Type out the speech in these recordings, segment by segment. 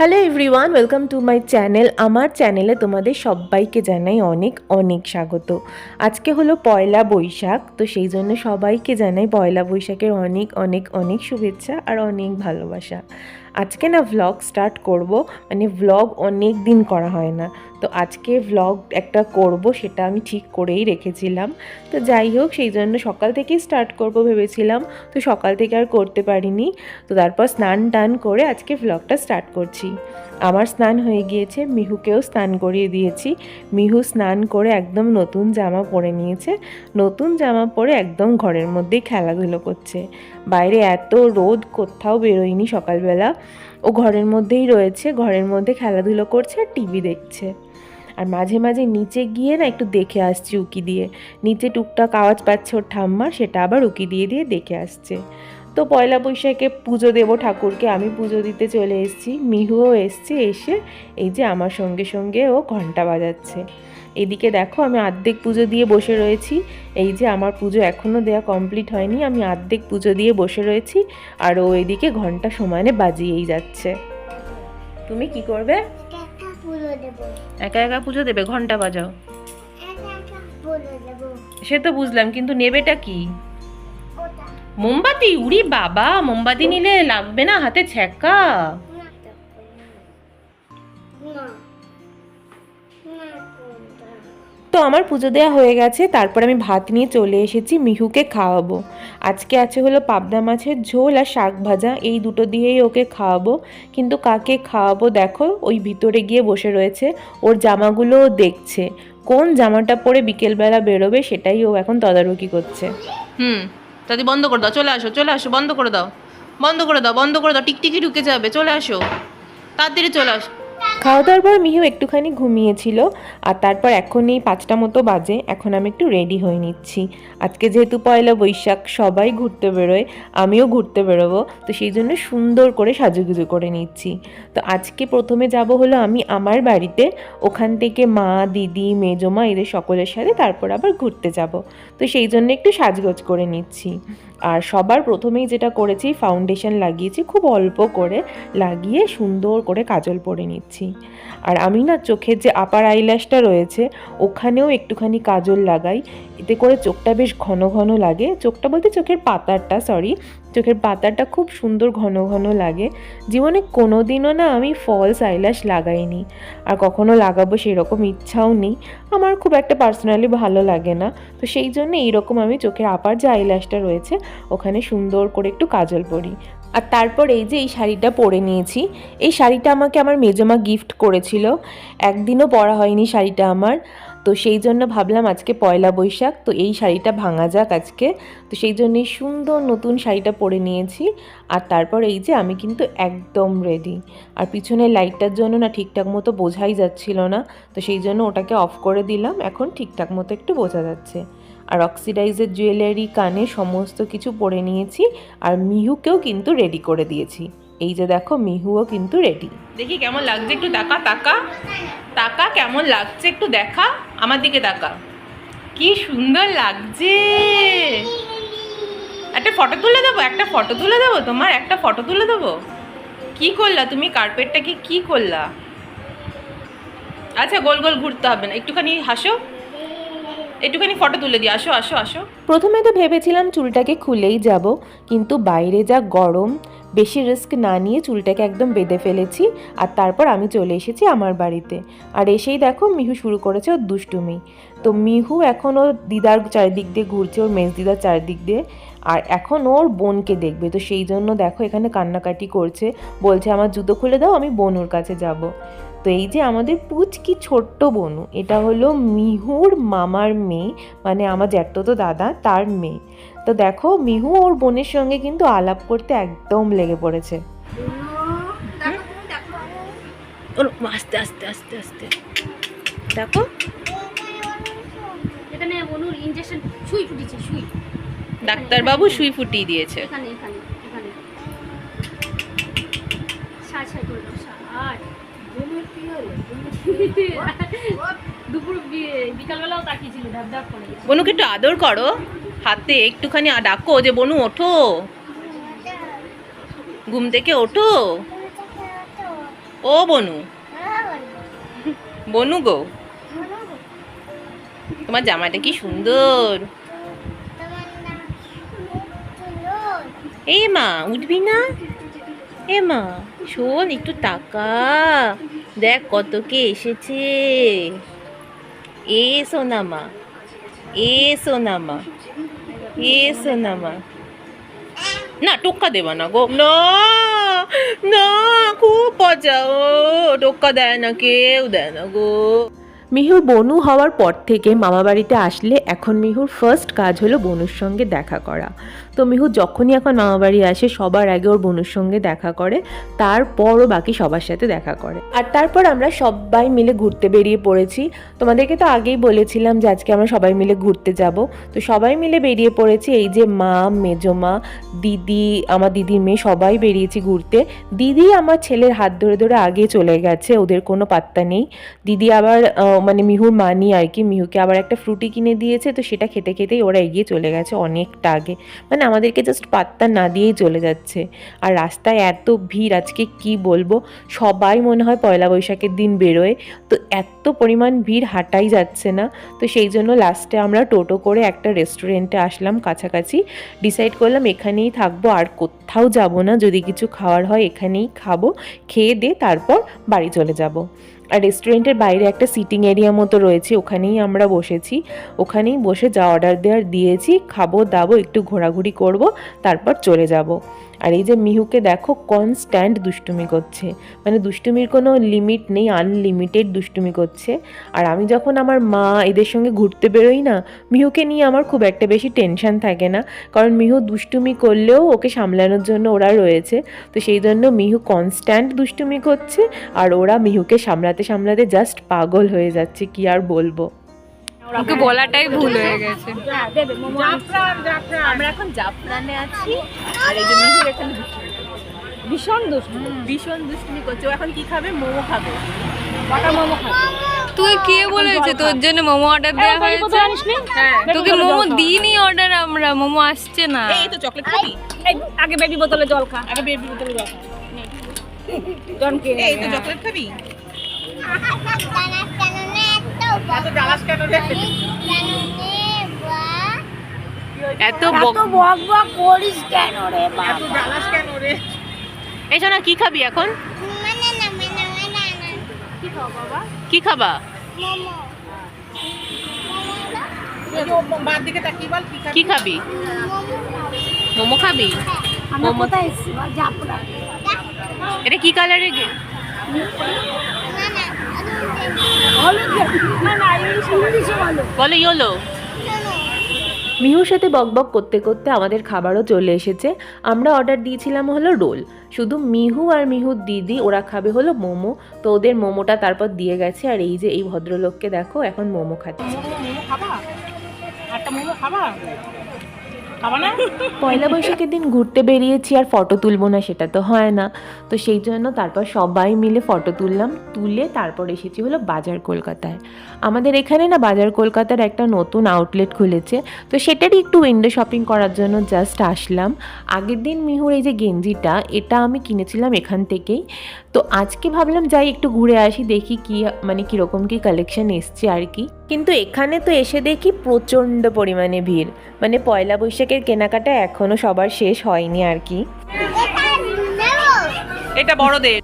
Hello everyone welcome to my channel আমার চ্যানেলে তোমাদের সবাইকে জানাই অনেক অনেক স্বাগত। আজকে হলো পয়লা বৈশাখ, তো সেই জন্য সবাইকে জানাই পয়লা বৈশাখের অনেক অনেক অনেক শুভেচ্ছা আর অনেক ভালোবাসা। আজকে না ভ্লগ স্টার্ট করব মানে ভ্লগ অনেক দিন করা হয় না। তো আজকে ভ্লগ একটা করব, সেটা আমি ঠিক করেই রেখেছিলাম। তো যাই হোক, সেই জন্য সকাল থেকেই স্টার্ট করব ভেবেছিলাম। তো সকাল থেকে আর করতে পারিনি। তো তারপর স্নান টান করে আজকে ভ্লগটা স্টার্ট করছি। আমার স্নান হয়ে গিয়েছে, মিহুকেও স্নান করিয়ে দিয়েছি। মিহু স্নান করে একদম নতুন জামা পরে নিয়েছে। নতুন জামা পরে একদম ঘরের মধ্যেই খেলাধুলো করছে। বাইরে এত রোদ, কোথাও বেরোয়নি সকালবেলা। ও ঘরের মধ্যেই রয়েছে, ঘরের মধ্যে খেলাধুলো করছে আর টিভি দেখছে। আর মাঝে মাঝে নিচে গিয়ে না একটু দেখে আসছি উকি দিয়ে। নিচে টুকটাক আওয়াজ পাচ্ছে ওর ঠাম্মার সেটা আবার উকি দিয়ে দিয়ে দেখে আসছে। তো পয়লা বৈশাখে পুজো দেবো ঠাকুরকে, আমি পুজো দিতে চলে এসেছি। মিহুও এসছে এসে এই যে আমার সঙ্গে সঙ্গে ও ঘণ্টা বাজাচ্ছে। এদিকে দেখো আমি আর্ধেক পুজো দিয়ে বসে রয়েছি। এই যে আমার পুজো এখনও দেওয়া কমপ্লিট হয়নি, আমি আর্ধেক পুজো দিয়ে বসে রয়েছি আর ও এদিকে ঘণ্টা সমানে বাজিয়েই যাচ্ছে। তুমি কি করবে? একা একা একা পুজো দেবে? ঘণ্টা বাজাও। সে তো বুঝলাম কিন্তু নেবেটা কি? মোমবাতি? উড়ি বাবা মোমবাতি নিলে লাগবে না হাতে ছ্যাঁকা। তো আমার পুজো দেওয়া হয়ে গেছে, তারপর আমি ভাত নিয়ে চলে এসেছি, মিহুকে খাওয়াবো। আজকে আছে হলো পাবদা মাছের ঝোল আর শাক ভাজা, এই দুটো দিয়েই ওকে খাওয়াবো। কিন্তু কাকে খাওয়াবো দেখো, ওই ভিতরে গিয়ে বসে রয়েছে, ওর জামাগুলোও দেখছে। কোন জামাটা পরে বিকেলবেলা বেরোবে সেটাই ও এখন তদারকি করছে। হুম দাদি বন্ধ করে দাও, চলে আসো চলে আসো, বন্ধ করে দাও। বন্ধ করে দাও, বন্ধ করে দাও, টিকটিকি ঢুকে যাবে, চলে আসো। তাড়াতাড়ি চলে আসো। খাওয়া দাওয়ার পর মিহু একটুখানি ঘুমিয়েছিল আর তারপর এখন এই পাঁচটা মতো বাজে, এখন আমি একটু রেডি হয়ে নিচ্ছি। আজকে যেহেতু পয়লা বৈশাখ, সবাই ঘুরতে বেরোয়, আমিও ঘুরতে বেরোবো, তো সেই জন্য সুন্দর করে সাজুগুজু করে নিচ্ছি। তো আজকে প্রথমে যাব হলো আমি আমার বাড়িতে। ওখান থেকে মা, দিদি, মেজমা এদের সকলের সাথে তারপর আবার ঘুরতে যাব। তো সেই জন্য একটু সাজগোজ করে নিচ্ছি। আর সবার প্রথমেই যেটা করেছি ফাউন্ডেশন লাগিয়েছি, খুব অল্প করে লাগিয়ে সুন্দর করে কাজল পরে নিচ্ছি। আর আমি না চোখের যে আপার আইল্যাশটা রয়েছে, ওখানেও একটুখানি কাজল লাগাই। এতে করে চোখটা বেশ ঘন ঘন লাগে। চোখটা বলতে চোখের পাতারটা সরি চোখের পাতাটা খুব সুন্দর ঘন ঘন লাগে। জীবনে কোনো দিনও না আমি ফলস আইল্যাশ লাগাইনি। আর কখনো লাগাবো সেরকম ইচ্ছাও নেই। আমার খুব একটা পার্সোনালি ভালো লাগে না। তো সেই জন্য এইরকম আমি চোখের আপার যে আইল্যাশটা রয়েছে, ওখানে সুন্দর করে একটু কাজল পরি। আর তারপর এই যে এই শাড়িটা পরে নিয়েছি, এই শাড়িটা আমাকে আমার মেজমা গিফট করেছিল। একদিনও পরা হয়নি শাড়িটা আমার। তো সেই জন্য ভাবলাম আজকে পয়লা বৈশাখ, তো এই শাড়িটা ভাঙা যাক আজকে। তো সেই জন্যই সুন্দর নতুন শাড়িটা পরে নিয়েছি। আর তারপর এই যে আমি কিন্তু একদম রেডি আর পিছনে লাইটটার জন্য না ঠিকঠাক মতো বোঝাই যাচ্ছিল না, তো সেই জন্য ওটাকে অফ করে দিলাম। এখন ঠিকঠাক মতো একটু বোঝা যাচ্ছে। আর অক্সিডাইজের জুয়েলারি কানে সমস্ত কিছু পরে নিয়েছি। আর মিহুকেও কিন্তু রেডি করে দিয়েছি। এই যে দেখো, মিহুও কিন্তু রেডি দেখি কেমন লাগছে একটু তাকা তাকা। তাকা কেমন লাগছে একটু দেখা। আমার দিকে তাকা। কি সুন্দর লাগছে। একটা ফটো তুলে দেবো, একটা ফটো তুলে দেবো তোমার? একটা ফটো তুলে দেবো? কি করলা তুমি? কার্পেটটাকে কি করলা? আচ্ছা গোল গোল ঘুরতে হবে না। একটুখানি হাসো। একটুখানি ফটো তুলে দিই। আসো আসো আসো। প্রথমে তো ভেবেছিলাম চুলটাকে খুলেই যাব, কিন্তু বাইরে যা গরম, বেশি রিস্ক না নিয়ে চুলটাকে একদম বেঁধে ফেলেছি, আর তারপর আমি চলে এসেছি আমার বাড়িতে। আর এসেই দেখো মিহু শুরু করেছে ওর দুষ্টুমি। তো মিহু এখন ওর দিদার চারিদিক দিয়ে ঘুরছে, ওর মেজ দিদার চারিদিক দিয়ে, আর এখন ওর বোনকে দেখবে। তো সেই জন্য দেখো এখানে কান্নাকাটি করছে, বলছে, আমার জুতো খুলে দাও, আমি বোনুর কাছে যাব। তো এই যে আমাদের পুচকি ছোট্ট বনু এটা হলো মিহুর মামার মেয়ে মানে আমার জ্যাঠতো দাদা তার মেয়ে। তো দেখো মিহু ওর বোনের সঙ্গে কিন্তু আলাপ করতে একদম লেগে পড়েছে। ওর আস্তে আস্তে আস্তে আস্তে। দেখো। এখানে ইনজেকশন সুই ফুটিছে সুই। ফুটিয়ে দিয়েছে। এখানে এখানে এখানে। ষাট ষাট করে দাও দুপুর বিকালবেলাও তাকিয়েছিল ডাব ডাব করে। বনুকে একটু আদর করো। হাতে একটুখানি ডাকো যে বনু ওঠো। ঘুম থেকে ওঠো। ও বনু। বনু গো। তোমার জামাটা কি সুন্দর। সুন্দর এ মা উঠবি না? এ মা শোন একটু টাকা দেখ কত কে এসেছে। এ সোনামা এ সোনামা এ সোনামা। না, টোক্কা দেবা না গো। না না, খুব মজা। ও, টোক্কা দেয় না, কেউ দেয় না গো। মিহুর বনু হওয়ার পর থেকে মামা বাড়িতে আসলে এখন মিহুর ফার্স্ট কাজ হলো বনুর সঙ্গে দেখা করা। তো মিহু যখনই এখন মামা বাড়ি আসে, সবার আগে ওর বনুর সঙ্গে দেখা করে, তারপরও বাকি সবার সাথে দেখা করে। আর তারপর আমরা সবাই মিলে ঘুরতে বেরিয়ে পড়েছি। তোমাদেরকে তো আগেই বলেছিলাম যে আজকে আমরা সবাই মিলে ঘুরতে যাব। তো সবাই মিলে বেরিয়ে পড়েছি, এই যে মা মেজমা দিদি, আমার দিদির মেয়ে, সবাই বেরিয়েছি ঘুরতে। দিদি আমার ছেলের হাত ধরে ধরে আগে চলে গেছে, ওদের কোনো পাত্তা নেই। দিদি আবার মানে মিহুর মানি আর কি। মিহুকে আবার একটা ফ্রুটি কিনে দিয়েছে, তো সেটা খেতে খেতেই ওরা এগিয়ে চলে গেছে অনেকটা আগে। মানে আমাদেরকে জাস্ট পাত্তা না দিয়েই চলে যাচ্ছে। আর রাস্তায় এত ভিড়, আজকে কি বলব? সবাই মনে হয় পয়লা বৈশাখের দিন বেরোয়। তো এত পরিমাণ ভিড়, হাঁটাই যাচ্ছে না। তো সেই জন্য লাস্টে আমরা টোটো করে একটা রেস্টুরেন্টে আসলাম কাছাকাছি। ডিসাইড করলাম এখানেই থাকব, আর কোথাও যাব না। যদি কিছু খাওয়ার হয় এখানেই খাব, খেয়ে দিয়ে তারপর বাড়ি চলে যাব। আর রেস্টুরেন্টের বাইরে একটা সিটিং এরিয়া মতো রয়েছে, ওখানেই আমরা বসেছি। ওখানেই বসে যা অর্ডার দেওয়ার দিয়েছি, খাব, দাবো, একটু ঘোরাঘুরি করব, তারপর চলে যাব। আর এই যে মিহুকে দেখো কনস্ট্যান্ট দুষ্টুমি করছে। মানে দুষ্টুমির কোনো লিমিট নেই আনলিমিটেড দুষ্টুমি করছে। আর আমি যখন আমার মা এদের সঙ্গে ঘুরতে বেরোই না, মিহুকে নিয়ে আমার খুব একটা বেশি টেনশন থাকে না। কারণ মিহু দুষ্টুমি করলেও ওকে সামলানোর জন্য ওরা রয়েছে। তো সেই জন্য মিহু কনস্ট্যান্ট দুষ্টুমি করছে আর ওরা মিহুকে সামলাতে সামলাতে জাস্ট পাগল হয়ে যাচ্ছে, কি আর বলব। ওকে বলাটাই ভুল হয়ে গেছে। আমরা এখন জাফরানে আছি আর এই যে মিহির এখানে ভীষণ দুষ্ট ভীষণ দুষ্টুমি করছে। ও এখন কি খাবে? মোমো খাবে। কটা মোমো খাবে। তুই কে বলেছে তোর জন্য মোমো অর্ডার দেওয়া হয়েছে? হ্যাঁ। তোকে মোমো দিইনি অর্ডার আমরা মোমো আসছে না। এই তো চকলেট খাবি। আগে বেবি বোতলে জল খা। আগে বেবি বোতলে জল খা। জনকে এই তো চকলেট খাবি? এত এত বক বক বক করিস কেন রে বাবা? এই শোনা কি খাবি এখন? মানে না মানে না না কি খাবা? মোমো কি খাবি? মোমো খাবি? জাফরা এটা কি কালারের বলো ইয়োলো। মিহুর সাথে বকবক করতে করতে আমাদের খাবারও চলে এসেছে। আমরা অর্ডার দিয়েছিলাম হলো রোল। শুধু মিহু আর মিহুর দিদি ওরা খাবে হলো মোমো। তো ওদের মোমোটা তারপর দিয়ে গেছে। আর এই যে এই ভদ্রলোককে দেখো এখন মোমো খাচ্ছে। একটা মোমো খাবা? খাবা? না পয়লা বৈশাখের দিন ঘুরতে বেরিয়েছি আর ফটো তুলবো না, সেটা তো হয় না। তো সেই জন্য তারপর সবাই মিলে ফটো তুললাম, তুলে তারপর এসেছি হলো বাজার কলকাতায়। আমাদের এখানে না বাজার কলকাতার একটা নতুন আউটলেট খুলেছে, তো সেটারই একটু উইন্ডো শপিং করার জন্য জাস্ট আসলাম। আগের দিন মিহুর এই যে গেঞ্জিটা, এটা আমি কিনেছিলাম এখান থেকেই। তো আজকে ভাবলাম যাই একটু ঘুরে আসি, দেখি কি মানে কীরকম কী কালেকশন এসছে আর কি। কিন্তু এখানে তো এসে দেখি প্রচণ্ড পরিমাণে ভিড়। মানে পয়লা বৈশাখের কেনাকাটা এখনও সবার শেষ হয়নি আর কি। এটা এটা বড়দের।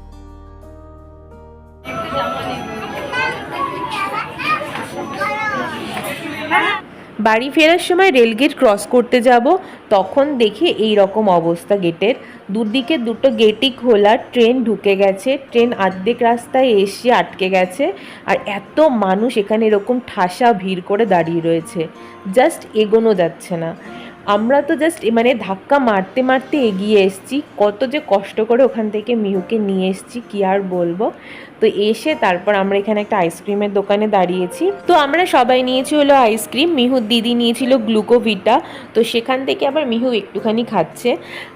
বাড়ি ফেরার সময় রেলগেট ক্রস করতে যাব তখন দেখি এই রকম অবস্থা গেটের। দুদিকে দুটো গেটই খোলা, ট্রেন ঢুকে গেছে, ট্রেন আর্ধেক রাস্তায় এসে আটকে গেছে আর এত মানুষ এখানে এরকম ঠাসা ভিড় করে দাঁড়িয়ে রয়েছে। জাস্ট এগোনো যাচ্ছে না। আমরা তো জাস্ট মানে ধাক্কা মারতে মারতে এগিয়ে এসছি। কত যে কষ্ট করে ওখান থেকে মিহুকে নিয়ে এসছি, কি আর বলব? তো এসে তারপর আমরা এখানে একটা আইসক্রিমের দোকানে দাঁড়িয়েছি। তো আমরা সবাই নিয়েছি হলো আইসক্রিম মিহুর দিদি নিয়েছিল গ্লুকোভিটা তো সেখান থেকে আবার মিহু একটুখানি খাচ্ছে।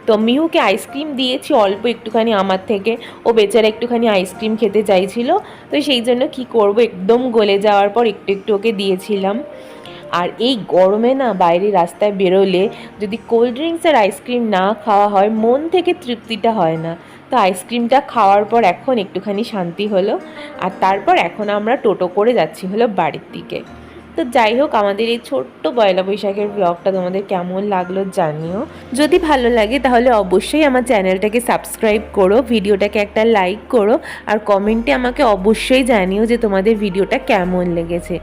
তো মিহুকে আইসক্রিম দিয়েছি অল্প একটুখানি আমার থেকে। ও বেচারা একটুখানি আইসক্রিম খেতে চাইছিল। তো সেই জন্য কি করব, একদম গলে যাওয়ার পর একটু একটু ওকে দিয়েছিলাম। আর এই গরমে না বাইরে রাস্তায় বেরোলে যদি কোল্ড ড্রিঙ্কস আর আইসক্রিম না খাওয়া হয়, মন থেকে তৃপ্তিটা হয় না। তো আইসক্রিমটা খাওয়ার পর এখন একটুখানি শান্তি হলো। আর তারপর এখন আমরা টোটো করে যাচ্ছি হলো বাড়ির দিকে। তো যাই হোক, আমাদের এই ছোট্ট পয়লা বৈশাখের ব্লগটা তোমাদের কেমন লাগল জানিও। যদি ভালো লাগে তাহলে অবশ্যই আমার চ্যানেলটাকে সাবস্ক্রাইব করো, ভিডিওটাকে একটা লাইক করো, আর কমেন্টে আমাকে অবশ্যই জানিও যে তোমাদের ভিডিওটা কেমন লেগেছে।